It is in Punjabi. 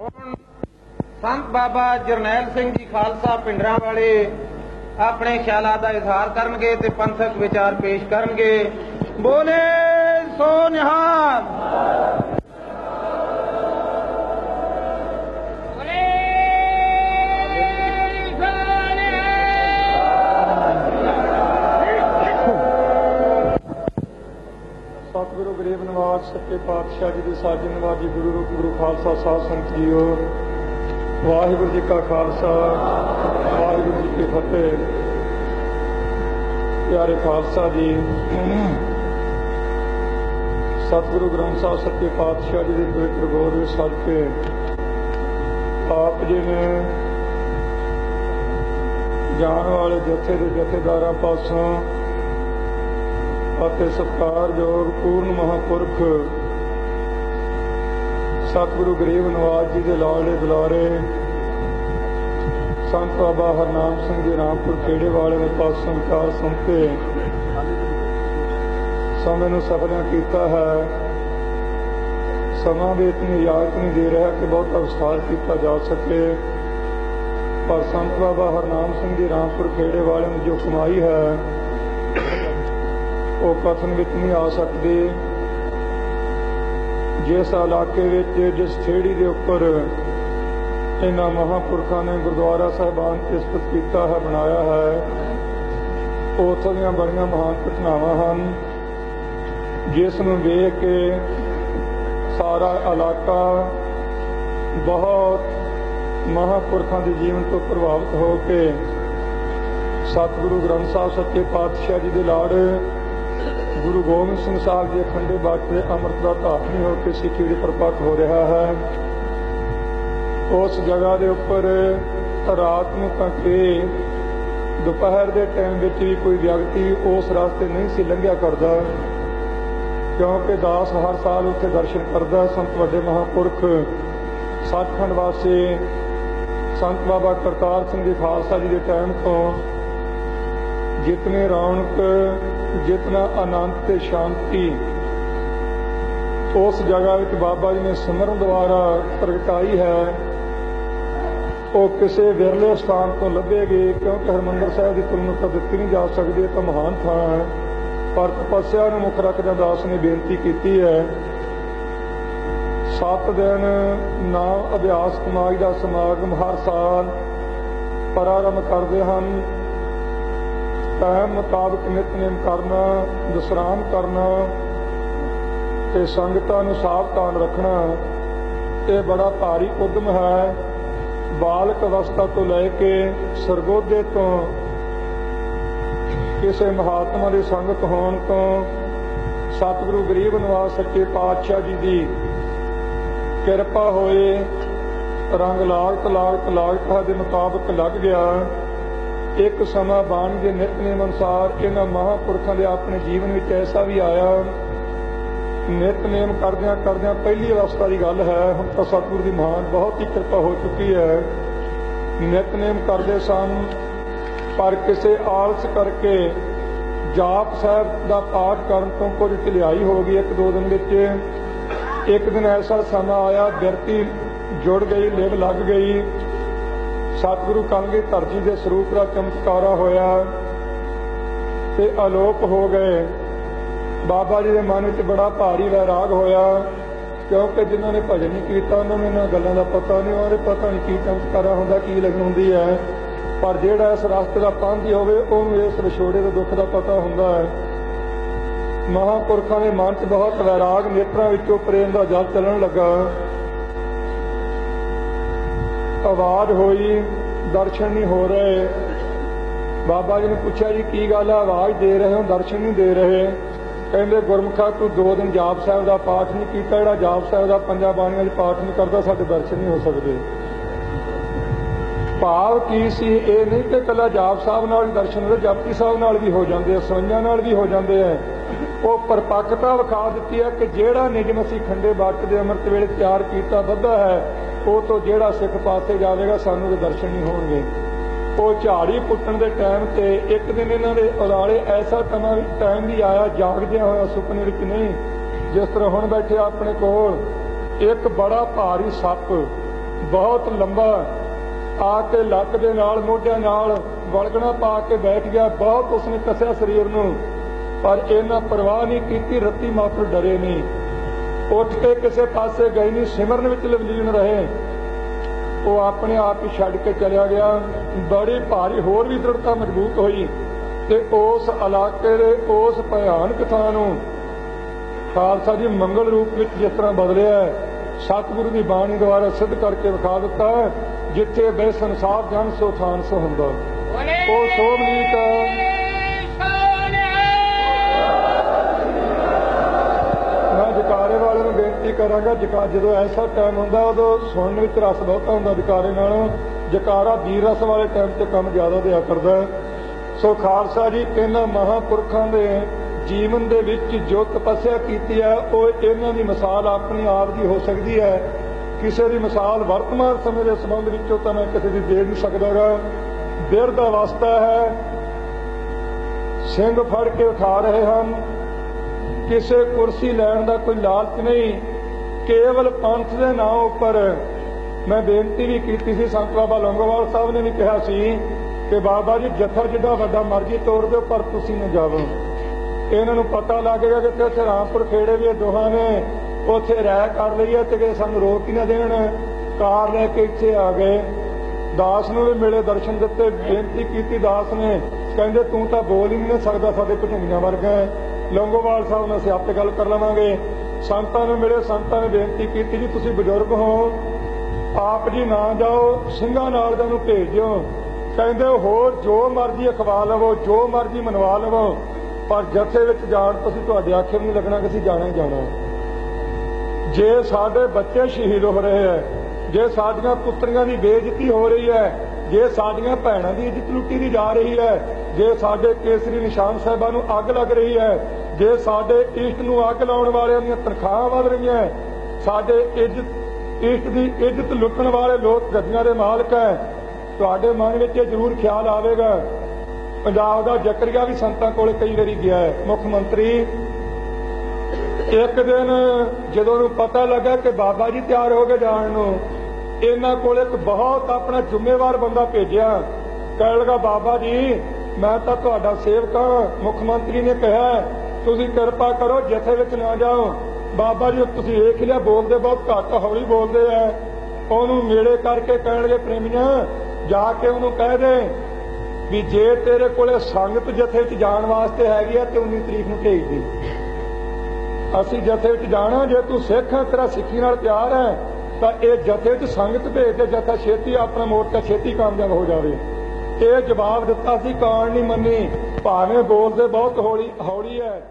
ਹੁਣ ਸੰਤ ਬਾਬਾ ਜਰਨੈਲ ਸਿੰਘ ਜੀ ਖਾਲਸਾ ਪਿੰਡਰਾਂ ਵਾਲੇ ਆਪਣੇ ਖਿਆਲਾਂ ਦਾ ਇਜ਼ਹਾਰ ਕਰਨਗੇ ਤੇ ਪੰਥਕ ਵਿਚਾਰ ਪੇਸ਼ ਕਰਨਗੇ। ਬੋਲੇ ਸੋ ਨਿਹਾਲ। ਗਰੀਬ ਸੱਚੇ ਪਾਤਸ਼ਾਹ ਜੀ ਦੇ ਸਾਜਨ ਨਿਵਾਜੀ ਗੁਰੂ ਰੂਪ, ਗੁਰੂ ਖਾਲਸਾ ਸਾਹਿਬ ਸੰਤ ਜੀਓ ਵਾਹਿਗੁਰੂ ਜੀ ਕਾ ਖਾਲਸਾ, ਵਾਹਿਗੁਰੂ ਜੀ ਕੀ ਫਤਿਹ। ਪਿਆਰੇ ਖਾਲਸਾ ਜੀ, ਸਤਿਗੁਰੂ ਗ੍ਰੰਥ ਸਾਹਿਬ, ਸੱਚੇ ਪਾਤਸ਼ਾਹ ਜੀ ਦੇ ਪਵਿੱਤਰ ਗੋਦ ਵਿੱਚ ਸੱਜ ਕੇ ਆਪ ਜੀ ਨੇ ਜਾਣ ਵਾਲੇ ਜਥੇ ਦੇ ਜਥੇਦਾਰਾਂ ਪਾਸੋਂ ਅਤੇ ਸਤਿਕਾਰਯੋਗ ਪੂਰਨ ਮਹਾਪੁਰਖ, ਸਤਿਗੁਰੂ ਗਰੀਬ ਨਵਾਜ ਜੀ ਦੇ ਲਾੜੇ ਦੁਲਾਰੇ ਸੰਤ ਬਾਬਾ ਹਰਨਾਮ ਸਿੰਘ ਜੀ ਰਾਮਪੁਰ ਖੇੜੇ ਵਾਲੇ ਦੇ ਪਾਸੋਂ ਵਿਚਾਰ ਸੁਣ ਸਮੇਂ ਨੂੰ ਸਫਲਿਆਂ ਕੀਤਾ ਹੈ। ਸਮਾਂ ਵੀ ਇਤਨੀ ਇਜਾਜ਼ਤ ਨਹੀਂ ਦੇ ਰਿਹਾ ਕਿ ਬਹੁਤ ਵਿਸਥਾਰ ਕੀਤਾ ਜਾ ਸਕੇ। ਪਰ ਸੰਤ ਬਾਬਾ ਹਰਨਾਮ ਸਿੰਘ ਜੀ ਰਾਮਪੁਰ ਖੇੜੇ ਵਾਲੇ ਨੇ ਜੋ ਕਮਾਈ ਹੈ ਉਹ ਕਥਨ ਵਿੱਚ ਨਹੀਂ ਆ ਸਕਦੇ। ਜਿਸ ਇਲਾਕੇ ਵਿੱਚ, ਜਿਸ ਥੇੜੀ ਦੇ ਉੱਪਰ ਇਹਨਾਂ ਮਹਾਪੁਰਖਾਂ ਨੇ ਗੁਰਦੁਆਰਾ ਸਾਹਿਬਾਨ ਇਸਤਤ ਕੀਤਾ ਹੈ, ਬਣਾਇਆ ਹੈ, ਉੱਥੋਂ ਦੀਆਂ ਬੜੀਆਂ ਮਹਾਨ ਘਟਨਾਵਾਂ ਹਨ। ਜਿਸ ਨੂੰ ਵੇਖ ਕੇ ਸਾਰਾ ਇਲਾਕਾ ਬਹੁਤ ਮਹਾਪੁਰਖਾਂ ਦੇ ਜੀਵਨ ਤੋਂ ਪ੍ਰਭਾਵਿਤ ਹੋ ਕੇ ਸਤਿਗੁਰੂ ਗ੍ਰੰਥ ਸਾਹਿਬ, ਸੱਚੇ ਪਾਤਸ਼ਾਹ ਜੀ ਦੇ ਲਾੜ ਗੁਰੂ ਗੋਬਿੰਦ ਸਿੰਘ ਸਾਹਿਬ ਜੀ ਅਖੰਡੇ ਬਾਟ ਦੇ ਅੰਮ੍ਰਿਤ ਦਾ ਧਾਰਨੀ ਹੋ ਕੇ ਸਿੱਖੀ ਦੀ ਪ੍ਰਪਾਤ ਹੋ ਰਿਹਾ ਹੈ। ਉਸ ਜਗ੍ਹਾ ਦੇ ਉੱਪਰ ਰਾਤ ਨੂੰ ਤੱਕੇ ਦੁਪਹਿਰ ਦੇ ਟਾਈਮ ਵਿੱਚ ਵੀ ਕੋਈ ਵਿਅਕਤੀ ਉਸ ਰਸਤੇ ਨਹੀਂ ਸੀ ਲੰਘਿਆ ਕਰਦਾ, ਕਿਉਂਕਿ ਦਾਸ ਹਰ ਸਾਲ ਉੱਥੇ ਦਰਸ਼ਨ ਕਰਦਾ ਸੰਤ ਵੱਡੇ ਮਹਾਪੁਰਖ ਸੱਚਖੰਡ ਵਾਸੀ ਸੰਤ ਬਾਬਾ ਕਰਤਾਰ ਸਿੰਘ ਜੀ ਖਾਲਸਾ ਜੀ ਦੇ ਟਾਈਮ ਤੋਂ ਜਿਤਨੇ ਰੌਣਕ ਜਿਤਨਾ ਆਨੰਦ ਤੇ ਸ਼ਾਂਤੀ, ਉਸ ਜਗ੍ਹਾ ਵਿੱਚ ਬਾਬਾ ਜੀ ਨੇ ਸਿਮਰਨ ਦੁਆਰਾ ਪ੍ਰਗਟਾਈ ਹੈ, ਉਹ ਕਿਸੇ ਵਿਰਲੇ ਸਥਾਨ ਤੋਂ ਲੱਭੇਗੀ, ਕਿਉਂਕਿ ਹਰਮੰਦਰ ਸਾਹਿਬ ਦੀ ਤੁਲਨਾ ਦਿੱਤੀ ਨਹੀਂ ਜਾ ਸਕਦੀ, ਇਹ ਤਾਂ ਮਹਾਨ ਥਾਂ ਹੈ। ਪਰ ਤਪੱਸਿਆ ਨੂੰ ਮੁੱਖ ਰੱਖਦਿਆਂ ਦਾਸ ਨੇ ਬੇਨਤੀ ਕੀਤੀ ਹੈ, ਸੱਤ ਦਿਨ ਨਾਮ ਅਭਿਆਸ ਕਮਾਈ ਦਾ ਸਮਾਗਮ ਹਰ ਸਾਲ ਪ੍ਰਾਰੰਭ ਕਰਦੇ ਹਨ। ਟਾਈਮ ਮੁਤਾਬਕ ਨਿਤਨੇਮ ਕਰਨਾ, ਵਿਸਰਾਮ ਕਰਨਾ ਤੇ ਸੰਗਤਾਂ ਨੂੰ ਸਾਵਧਾਨ ਰੱਖਣਾ, ਇਹ ਬੜਾ ਭਾਰੀ ਉਦਮ ਹੈ। ਬਾਲਕ ਅਵਸਥਾ ਤੋਂ ਲੈ ਕੇ ਸਰਗੋਧੇ ਤੋਂ ਕਿਸੇ ਮਹਾਤਮਾ ਦੀ ਸੰਗਤ ਹੋਣ ਤੋਂ ਸਤਿਗੁਰੂ ਗਰੀਬ ਨਿਵਾਸ ਸੱਚੇ ਪਾਤਸ਼ਾਹ ਜੀ ਦੀ ਕਿਰਪਾ ਹੋਏ, ਰੰਗ ਲਾਗਤ ਲਾਗਤ ਲਾਗਤ ਦੇ ਮੁਤਾਬਕ ਲੱਗ ਗਿਆ। ਇੱਕ ਸਮਾਂ ਬਾਣੀ ਦੇ ਨਿਤਨੇਮ ਅਨੁਸਾਰ ਇਹਨਾਂ ਮਹਾਪੁਰਖਾਂ ਦੇ ਆਪਣੇ ਜੀਵਨ ਵਿੱਚ ਐਸਾ ਵੀ ਆਇਆ। ਨਿਤਨੇਮ ਕਰਦਿਆਂ ਕਰਦਿਆਂ ਪਹਿਲੀ ਅਵਸਥਾ ਦੀ ਗੱਲ ਹੈ, ਹੁਣ ਤਾਂ ਸਤਿਗੁਰ ਦੀ ਮਹਾਨ ਬਹੁਤ ਹੀ ਕਿਰਪਾ ਹੋ ਚੁੱਕੀ ਹੈ। ਨਿਤਨੇਮ ਕਰਦੇ ਸਨ, ਪਰ ਕਿਸੇ ਆਲਸ ਕਰਕੇ ਜਾਪ ਸਾਹਿਬ ਦਾ ਪਾਠ ਕਰਨ ਤੋਂ ਕੁਝ ਢਿਲਾਈ ਹੋ ਗਈ ਇੱਕ ਦੋ ਦਿਨ ਵਿੱਚ। ਇੱਕ ਦਿਨ ਐਸਾ ਸਮਾਂ ਆਇਆ, ਬਿਰਤੀ ਜੁੜ ਗਈ, ਲਿਵ ਲੱਗ ਗਈ। ਸਤਿਗੁਰੂ ਕਲਗੀ ਧਰਤੀ ਦੇ ਸਰੂਪ ਦਾ ਚਮਤਕਾਰਾ ਹੋਇਆ ਤੇ ਅਲੋਪ ਹੋ ਗਏ। ਬਾਬਾ ਜੀ ਦੇ ਮਨ ਵਿੱਚ ਬੜਾ ਭਾਰੀ ਵੈਰਾਗ ਹੋਇਆ, ਕਿਉਂਕਿ ਜਿਨ੍ਹਾਂ ਨੇ ਭਜਨ ਨਹੀਂ ਕੀਤਾ, ਉਹਨਾਂ ਨੂੰ ਇਹਨਾਂ ਗੱਲਾਂ ਦਾ ਪਤਾ ਨਹੀਂ ਉਹਦੇ ਪਤਾ ਨਹੀਂ ਕੀ ਚਮਤਕਾਰਾ ਹੁੰਦਾ, ਕੀ ਲਗਨ ਹੁੰਦੀ ਹੈ। ਪਰ ਜਿਹੜਾ ਇਸ ਰਸਤੇ ਦਾ ਪੰਥੀ ਹੋਵੇ, ਉਹਨੂੰ ਇਸ ਵਿਛੋੜੇ ਦੇ ਦੁੱਖ ਦਾ ਪਤਾ ਹੁੰਦਾ ਹੈ। ਮਹਾਪੁਰਖਾਂ ਦੇ ਮਨ 'ਚ ਬਹੁਤ ਵੈਰਾਗ ਨੇਤਰਾਂ ਵਿੱਚੋਂ ਪ੍ਰੇਮ ਦਾ ਜਲ ਚੱਲਣ ਲੱਗਾ। ਆਵਾਜ਼ ਹੋਈ, ਦਰਸ਼ਨ ਨਹੀਂ ਹੋ ਰਹੇ। ਬਾਬਾ ਜੀ ਨੇ ਪੁੱਛਿਆ, ਜੀ, ਕੀ ਗੱਲ ਹੈ ਆਵਾਜ਼ ਦੇ ਰਹੇ ਹੋ? ਦਰਸ਼ਨ ਨਹੀਂ ਦੇ ਰਹੇ? ਕਹਿੰਦੇ, ਗੁਰਮੁਖਾ, ਤੂੰ ਦੋ ਦਿਨ ਜਾਪ ਸਾਹਿਬ ਦਾ ਪਾਠ ਨਹੀਂ ਕੀਤਾ, ਜਿਹੜਾ ਜਾਪ ਸਾਹਿਬ ਦਾ ਪੰਜਾਂ ਬਾਣੀਆਂ ਵਿੱਚ ਪਾਠ ਨਹੀਂ ਕਰਦਾ, ਸਾਡੇ ਦਰਸ਼ਨ ਨਹੀਂ ਹੋ ਸਕਦੇ। ਭਾਵ ਕੀ ਸੀ? ਇਹ ਨਹੀਂ ਕਿ ਕੱਲਾ ਜਾਪ ਸਾਹਿਬ ਨਾਲ ਹੀ ਦਰਸ਼ਨ ਹੁੰਦੇ ਜਪਤੀ ਸਾਹਿਬ ਨਾਲ ਵੀ ਹੋ ਜਾਂਦੇ ਆ ਸਵੰਜਾਂ ਨਾਲ ਵੀ ਹੋ ਜਾਂਦੇ ਆ। ਉਹ ਪਰਪੱਕਤਾ ਵਿਖਾ ਦਿੱਤੀ ਹੈ ਕਿ ਜਿਹੜਾ ਨਿਯਮ ਅਸੀਂ ਖੰਡੇ ਬਾਟ ਦੇ ਅੰਮ੍ਰਿਤ ਵੇਲੇ ਤਿਆਰ ਕੀਤਾ ਬੱਧਾ ਹੈ, ਉਹ ਤੋਂ ਜਿਹੜਾ ਸਿੱਖ ਪਾਸੇ ਜਾਵੇਗਾ, ਸਾਨੂੰ ਦੇ ਦਰਸ਼ਨ ਨਹੀਂ ਹੋਣਗੇ। ਉਹ ਝਾੜੀ ਪੁੱਟਣ ਦੇ ਟਾਈਮ ਤੇ ਇੱਕ ਦਿਨ ਇਹਨਾਂ ਦੇ ਉਲਾਲੇ ਐਸਾ ਤਮਾ ਟਾਈਮ ਵੀ ਆਇਆ, ਜਾਗਦਿਆਂ ਹੋਇਆ ਸੁਪਨੇ ਵਿੱਚ ਨਹੀਂ। ਜਿਸ ਤਰ੍ਹਾਂ ਹੁਣ ਬੈਠੇ ਆਪਣੇ ਕੋਲ, ਇੱਕ ਬੜਾ ਭਾਰੀ ਸੱਪ, ਬਹੁਤ ਲੰਬਾ, ਆ ਕੇ ਲੱਕ ਦੇ ਨਾਲ, ਮੋਢਿਆਂ ਨਾਲ ਵਲਗਣਾ ਪਾ ਕੇ ਬੈਠ ਗਿਆ। ਬਹੁਤ ਉਸਨੇ ਕੱਸਿਆ ਸਰੀਰ ਨੂੰ। ਪਰ ਇਹਨਾਂ ਪਰਵਾਹ ਨਹੀਂ ਕੀਤੀ ਰੱਤੀ ਮਾਤਰ ਡਰੇ ਨਹੀਂ। ਉੱਠ ਕੇ ਕਿਸੇ ਪਾਸੇ ਗਏ ਨਹੀਂ ਸਿਮਰਨ ਵਿੱਚ ਲਵਲੀਨ ਰਹੇ। ਉਹ ਆਪਣੇ ਆਪ ਹੀ ਛੱਡ ਕੇ ਚਲਿਆ ਗਿਆ। ਬੜੀ ਭਾਰੀ ਹੋਰ ਵੀ ਦ੍ਰਿੜਤਾ ਮਜ਼ਬੂਤ ਹੋਈ ਤੇ ਉਸ ਇਲਾਕੇ ਦੇ ਉਸ ਭਿਆਨਕ ਥਾਂ ਨੂੰ ਖਾਲਸਾ ਜੀ ਮੰਗਲ ਰੂਪ ਵਿੱਚ ਜਿਸ ਤਰ੍ਹਾਂ ਬਦਲਿਆ ਹੈ, ਸਤਿਗੁਰੂ ਦੀ ਬਾਣੀ ਦੁਆਰਾ ਸਿੱਧ ਕਰਕੇ ਵਿਖਾ ਦਿੱਤਾ ਹੈ, ਜਿੱਥੇ ਬੈਸਨ ਸਾਹਿਬ ਜਨ ਸੋ ਥਾਨ ਸੋ ਹੁੰਦਾ। ਉਹ ਸੋਮਨੀਤ ਕਰਾਂਗਾ, ਜਕਾ, ਜਦੋਂ ਐਸਾ ਟਾਈਮ ਹੁੰਦਾ, ਉਦੋਂ ਸੁਣਨ ਵਿੱਚ ਰਸ ਬਹੁਤਾ ਹੁੰਦਾ ਜਕਾਰੇ ਨਾਲੋਂ। ਜਕਾਰਾ ਵੀਰ ਰਸ ਵਾਲੇ ਟਾਈਮ ਤੇ ਕੰਮ ਜ਼ਿਆਦਾ ਦਿਆ ਕਰਦਾ ਸੋ ਖਾਲਸਾ ਜੀ ਇਹਨਾਂ ਮਹਾਪੁਰਖਾਂ ਦੇ ਜੀਵਨ ਦੇ ਵਿੱਚ ਜੋ ਤਪੱਸਿਆ ਕੀਤੀ ਹੈ, ਉਹ ਇਹਨਾਂ ਦੀ ਮਿਸਾਲ ਆਪਣੇ ਆਪ ਦੀ ਹੋ ਸਕਦੀ ਹੈ। ਕਿਸੇ ਦੀ ਮਿਸਾਲ ਵਰਤਮਾਨ ਸਮੇਂ ਦੇ ਸੰਬੰਧ ਵਿੱਚੋਂ ਤਾਂ ਮੈਂ ਕਿਸੇ ਦੀ ਦੇ ਨਹੀਂ ਸਕਦਾਗਾ। ਦਾ ਵਾਸਤਾ ਹੈ। ਸਿੰਘ ਫੜ ਕੇ ਉਠਾ ਰਹੇ ਹਨ। ਕਿਸੇ ਕੁਰਸੀ ਲੈਣ ਦਾ ਕੋਈ ਲਾਲਚ ਨਹੀਂ। ਕੇਵਲ ਪੰਥ ਦੇ ਨਾਂ ਉੱਪਰ ਮੈਂ ਬੇਨਤੀ ਵੀ ਕੀਤੀ ਸੀ, ਸੰਤ ਬਾਬਾ ਲੰਗੋਵਾਲ ਸਾਹਿਬ ਨੇ ਵੀ ਕਿਹਾ ਸੀ ਕਿ ਬਾਬਾ ਜੀ ਜਥਾ ਜਿੱਡਾ ਵੱਡਾ ਮਰਜ਼ੀ ਤੋੜ ਦਿਓ, ਪਰ ਤੁਸੀਂ ਨਾ ਜਾਵੋ। ਇਹਨਾਂ ਨੂੰ ਪਤਾ ਲੱਗੇਗਾ ਕਿ ਉੱਥੇ ਰਾਮਪੁਰ ਖੇੜੇ ਵੀ ਦੋਹਾਂ ਨੇ ਉੱਥੇ ਰਹਿ ਕਰ ਲਈ ਹੈ ਤੇ ਕਿ ਸਾਨੂੰ ਰੋਕ ਹੀ ਨਾ ਦੇਣ। ਕਾਰ ਲੈ ਕੇ ਇੱਥੇ ਆ ਗਏ। ਦਾਸ ਨੂੰ ਵੀ ਮਿਲੇ ਦਰਸ਼ਨ ਦਿੱਤੇ, ਬੇਨਤੀ ਕੀਤੀ ਦਾਸ ਨੇ। ਕਹਿੰਦੇ, ਤੂੰ ਤਾਂ ਬੋਲ ਹੀ ਨਹੀਂ ਸਕਦਾ, ਸਾਡੇ ਭੁਜੰਗੀਆਂ ਵਰਗਾ ਹੈ। ਲੰਗੋਵਾਲ ਸਾਹਿਬ ਨਾਲ ਅਸੀਂ ਆਪੇ ਗੱਲ ਕਰ ਲਵਾਂਗੇ। ਸੰਤਾਂ ਨੂੰ ਮਿਲੇ ਸੰਤਾਂ ਨੇ ਬੇਨਤੀ ਕੀਤੀ ਜੀ, ਤੁਸੀਂ ਬਜ਼ੁਰਗ ਹੋ, ਆਪ ਜੀ ਨਾ ਜਾਓ, ਸਿੰਘਾਂ ਨਾਲ ਦਾ ਨੂੰ ਭੇਜ ਦਿਓ ਕਹਿੰਦੇ, ਹੋਰ ਜੋ ਮਰਜ਼ੀ ਅਖਵਾ ਲਵੋ, ਜੋ ਮਰਜ਼ੀ ਮਨਵਾ ਲਵੋ, ਪਰ ਜਥੇ ਵਿੱਚ ਜਾਣ ਤੁਸੀਂ ਤੁਹਾਡੇ ਆਖੇ ਨਹੀਂ ਲੱਗਣਾ ਕਿ ਅਸੀਂ ਜਾਣਾ ਹੀ ਜਾਣਾ ਜੇ ਸਾਡੇ ਬੱਚੇ ਸ਼ਹੀਦ ਹੋ ਰਹੇ ਹੈ, ਜੇ ਸਾਡੀਆਂ ਪੁੱਤਰੀਆਂ ਦੀ ਬੇਇੱਜ਼ਤੀ ਹੋ ਰਹੀ ਹੈ, ਜੇ ਸਾਡੀਆਂ ਭੈਣਾਂ ਦੀ ਇੱਜ਼ਤ ਲੁੱਟੀ ਦੀ ਜਾ ਰਹੀ ਹੈ, ਜੇ ਸਾਡੇ ਕੇਸਰੀ ਨਿਸ਼ਾਨ ਸਾਹਿਬਾਂ ਨੂੰ ਅੱਗ ਲੱਗ ਰਹੀ ਹੈ ਜੇ ਸਾਡੇ ਈਸਟ ਨੂੰ ਅੱਗ ਲਾਉਣ ਵਾਲਿਆਂ ਦੀਆਂ ਤਨਖਾਹਾਂ ਵਧ ਰਹੀਆਂ ਸਾਡੇ ਇੱਜ਼ਤ ਈਸਟ ਦੀ ਇੱਜ਼ਤ ਲੁੱਟਣ ਵਾਲੇ ਲੋਕ ਗੱਦੀਆਂ ਦੇ ਮਾਲਕ ਹੈ, ਤੁਹਾਡੇ ਮਨ ਵਿੱਚ ਇਹ ਜ਼ਰੂਰ ਖਿਆਲ ਆਵੇਗਾ। ਪੰਜਾਬ ਦਾ ਜ਼ਕਰੀਆ ਵੀ ਸੰਤਾਂ ਕੋਲ ਕਈ ਵਾਰੀ ਗਿਆ ਹੈ। ਮੁੱਖ ਮੰਤਰੀ, ਇੱਕ ਦਿਨ ਜਦੋਂ ਨੂੰ ਪਤਾ ਲੱਗਾ ਕਿ ਬਾਬਾ ਜੀ ਤਿਆਰ ਹੋ ਕੇ ਜਾਣ ਨੂੰ, ਇਹਨਾਂ ਕੋਲ ਇੱਕ ਬਹੁਤ ਆਪਣਾ ਜ਼ਿੰਮੇਵਾਰ ਬੰਦਾ ਭੇਜਿਆ। ਕਹਿਣ ਲੱਗਾ, ਬਾਬਾ ਜੀ, ਮੈਂ ਤਾਂ ਤੁਹਾਡਾ ਸੇਵਕ ਹਾਂ। ਮੁੱਖ ਮੰਤਰੀ ਨੇ ਕਿਹਾ ਤੁਸੀਂ ਕਿਰਪਾ ਕਰੋ, ਜਥੇ ਵਿੱਚ ਨਾ ਜਾਓ। ਬਾਬਾ ਜੀ, ਤੁਸੀਂ ਵੇਖ ਲਿਆ, ਬੋਲਦੇ ਬਹੁਤ ਘੱਟ, ਹੌਲੀ ਬੋਲਦੇ ਆ। ਉਹਨੂੰ ਨੇੜੇ ਕਰਕੇ ਕਹਿਣ ਪ੍ਰੇਮੀਆਂ, ਜਾ ਕੇ ਉਹਨੂੰ ਕਹਿ ਦੇ ਵੀ ਜੇ ਤੇਰੇ ਕੋਲੇ ਸੰਗਤ ਜਥੇ ਵਿੱਚ ਜਾਣ ਵਾਸਤੇ ਹੈਗੀ ਆ, ਤੇ 19 ਤਰੀਕ ਨੂੰ ਭੇਜ ਦੇ। ਅਸੀਂ ਜਥੇ ਵਿੱਚ ਜਾਣਾ, ਜੇ ਤੂੰ ਸਿੱਖ ਹੈ ਤੇਰਾ ਸਿੱਖੀ ਨਾਲ ਪਿਆਰ ਹੈ ਤਾਂ ਇਹ ਜਥੇ ਵਿੱਚ ਸੰਗਤ ਭੇਜ ਦੇ, ਜਥਾ ਛੇਤੀ ਆਪਣਾ ਮੋਰਚਾ ਛੇਤੀ ਕਾਮਯਾਬ ਹੋ ਜਾਵੇ। ਇਹ ਜਵਾਬ ਦਿੱਤਾ ਸੀ, ਕਾਣ ਨਹੀਂ ਮੰਨੀ। ਭਾਵੇਂ ਬੋਲਦੇ ਬਹੁਤ ਹੌਲੀ ਹੌਲੀ ਹੈ